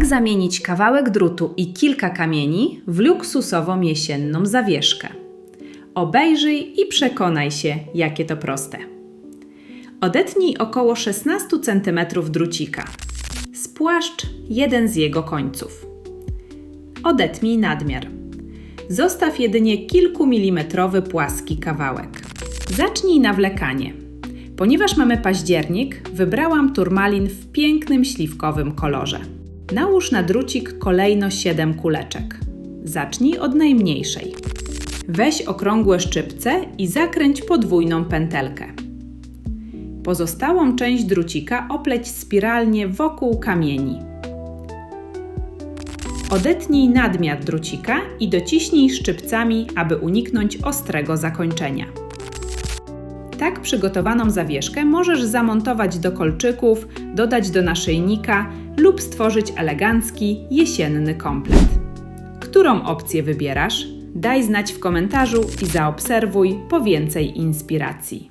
Jak zamienić kawałek drutu i kilka kamieni w luksusową jesienną zawieszkę? Obejrzyj i przekonaj się, jakie to proste. Odetnij około 16 cm drucika. Spłaszcz jeden z jego końców. Odetnij nadmiar. Zostaw jedynie kilkumilimetrowy płaski kawałek. Zacznij nawlekanie. Ponieważ mamy październik, wybrałam turmalin w pięknym śliwkowym kolorze. Nałóż na drucik kolejno 7 kuleczek. Zacznij od najmniejszej. Weź okrągłe szczypce i zakręć podwójną pętelkę. Pozostałą część drucika opleć spiralnie wokół kamieni. Odetnij nadmiar drucika i dociśnij szczypcami, aby uniknąć ostrego zakończenia. Tak przygotowaną zawieszkę możesz zamontować do kolczyków, dodać do naszyjnika lub stworzyć elegancki jesienny komplet. Którą opcję wybierasz? Daj znać w komentarzu i zaobserwuj po więcej inspiracji.